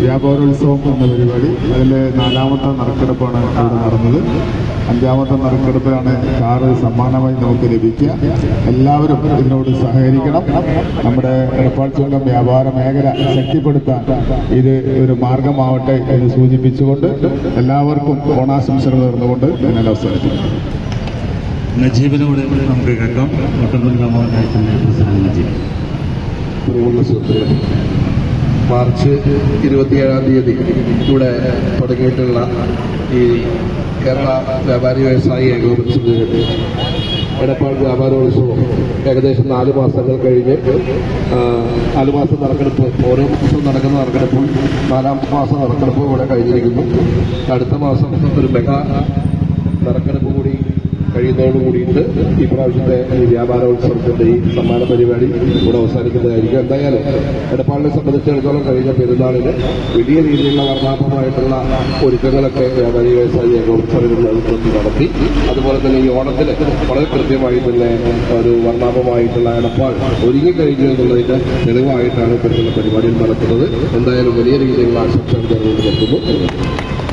വ്യാപാരോത്സവം എന്ന പരിപാടി അതിൽ നാലാമത്തെ നറുക്കെടുപ്പാണ് ഇവിടെ നടന്നത്. അഞ്ചാമത്തെ നറുക്കെടുപ്പിലാണ് കാറ് സമ്മാനമായി നമുക്ക് ലഭിക്കുക. എല്ലാവരും ഇതിനോട് സഹകരിക്കണം. നമ്മുടെ എടപ്പാൾ ചുങ്കം വ്യാപാര മേഖല ശക്തിപ്പെടുത്താൻ ഇത് ഒരു മാർഗമാവട്ടെ എന്ന് സൂചിപ്പിച്ചുകൊണ്ട് എല്ലാവർക്കും ഓണാശംസകൾ നേർന്നുകൊണ്ട് ഞാൻ അവസാനിപ്പിക്കുന്നു. നജീബിനോട് നമുക്ക് കേൾക്കാം. ഗ്രാമപഞ്ചായത്തിന്റെ പ്രസിഡന്റ് നജീബ്. മാർച്ച് ഇരുപത്തിയേഴാം തീയതി ഇവിടെ തുടങ്ങിയിട്ടുള്ള ഈ കേരള വ്യാപാരി വ്യവസായി ഏകോപന സമിതിയുടെ എടപ്പാൾ വ്യാപാരോത്സവം ഏകദേശം നാല് മാസങ്ങൾ കഴിഞ്ഞ് നാല് മാസം നറുക്കെടുപ്പ് ഓരോ മാസം നടക്കുന്ന നറുക്കെടുപ്പും നാലാം മാസം നറുക്കെടുപ്പും ഇവിടെ കഴിഞ്ഞിരിക്കുന്നു. അടുത്ത മാസം ഒരു മെഗാ നറുക്കെടുപ്പ് കൂടി കഴിയുന്നതോട് കൂടിയിട്ട് ഈ പ്രാവശ്യത്തെ വ്യാപാരോത്സവത്തിന്റെ ഈ സമ്മാന പരിപാടി ഇവിടെ അവസാനിക്കുന്നതായിരിക്കും. എന്തായാലും എടപ്പാളിനെ സംബന്ധിച്ചിടത്തോളം കഴിഞ്ഞ പെരുന്നാളിന് വലിയ രീതിയിലുള്ള വർണാഭമായിട്ടുള്ള ഒരുക്കങ്ങളൊക്കെ വ്യാപാരി വ്യവസായി ഏകോത്സവത്തിൽ നടത്തി. അതുപോലെ തന്നെ ഈ ഓണത്തിൽ വളരെ കൃത്യമായി തന്നെ ഒരു വർണാഭമായിട്ടുള്ള എടപ്പാൾ ഒരുങ്ങിക്കഴിഞ്ഞു എന്നുള്ളതിന്റെ തെളിവായിട്ടാണ് ഇത്തരത്തിലുള്ള പരിപാടിയിൽ നടക്കുന്നത്. എന്തായാലും വലിയ രീതിയിലുള്ള ആശംസകൾ നടക്കുന്നു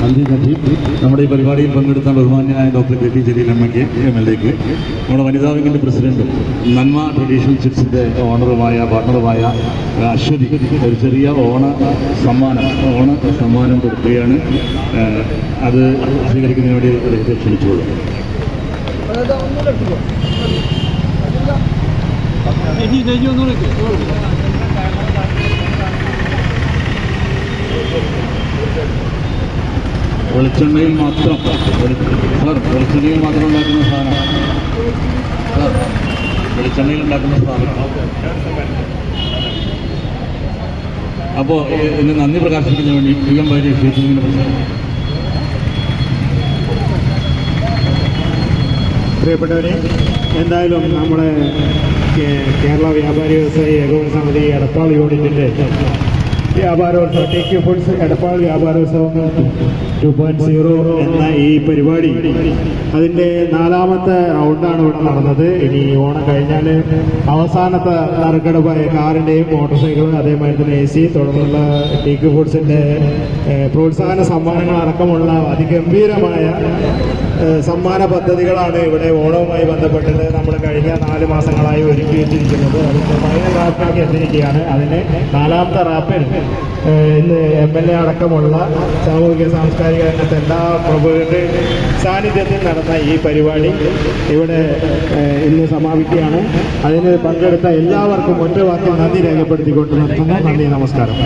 നന്ദി നജീബ് നമ്മുടെ ഈ പരിപാടിയിൽ പങ്കെടുത്ത ബഹുമാന്യനായ ഡോക്ടർ കെ ടി ജലീൽ എം എക്ക് എം എൽ എക്ക് നമ്മുടെ വനിതാ വിങ്ങിന്റെ പ്രസിഡന്റും നന്മ ട്രഡീഷണൽ ചിപ്സിന്റെ ഓണറുമായ പാർട്ണറുമായ അശ്വതി ഒരു ചെറിയ ഓണ സമ്മാനം ഓണ സമ്മാനം കൊടുക്കുകയാണ്. അത് സ്വീകരിക്കുന്നതിന് വേണ്ടി അദ്ദേഹത്തെ ക്ഷണിച്ചുകൊള്ളും വെളിച്ചെണ്ണയിൽ മാത്രം സർ വെളിച്ചെണ്ണയിൽ മാത്രം ഉണ്ടാക്കുന്ന സാധനം. സർ വെളിച്ചെണ്ണയിൽ ഉണ്ടാക്കുന്ന സാധനം. അപ്പോൾ ഇന്ന് നന്ദി പ്രകാശിപ്പിക്കുന്നതിന് വേണ്ടി പി എം ക്ഷേത്രത്തിന്റെ പ്രസിഡന്റ്. പ്രിയപ്പെട്ടവരെ എന്തായാലും നമ്മുടെ കേരള വ്യാപാരി വ്യവസായി ഏകോപന സമിതി എടപ്പാൾ യൂണിറ്റിന്റെ വ്യാപാരോത്സവം ടേക്ക് ഫുഡ്സ് എടപ്പാൾ വ്യാപാരോത്സവം ടു പോയിന്റ് സീറോ എന്ന ഈ പരിപാടി അതിന്റെ നാലാമത്തെ റൗണ്ടാണ് ഇവിടെ നടന്നത്. ഇനി ഓണം കഴിഞ്ഞാൽ അവസാനത്തെ നറുക്കെടുപ്പായ കാറിന്റെയും മോട്ടോർ സൈക്കിളും അതേമാതിരി തന്നെ എ സി തുടർന്നുള്ള ടീക്ക് ഫുഡ്സിന്റെ പ്രോത്സാഹന സമ്മാനങ്ങൾ അടക്കമുള്ള അതിഗംഭീരമായ സമ്മാന പദ്ധതികളാണ് ഇവിടെ ഓണവുമായി ബന്ധപ്പെട്ടത് നമ്മൾ കഴിഞ്ഞ നാല് മാസങ്ങളായി ഒരുക്കി വെച്ചിരിക്കുന്നത്. അതിന്റെ ഫൈനൽ റാപ്പിലേക്ക് എത്തിയിരിക്കുകയാണ്. അതിന് നാലാമത്തെ റാപ്പിൽ ഇന്ന് എം എൽ എ അടക്കമുള്ള സാമൂഹിക സാംസ്കാരിക രംഗത്തെ എല്ലാ പ്രമുഖരുടെ സാന്നിധ്യത്തിൽ നടന്ന ഈ പരിപാടി ഇവിടെ ഇന്ന് സമാപിക്കുകയാണ്. അതിന് പങ്കെടുത്ത എല്ലാവർക്കും ഒറ്റ വാക്കിൽ നന്ദി രേഖപ്പെടുത്തിക്കൊണ്ട് നിർത്തുന്നു. നന്ദി നമസ്കാരം.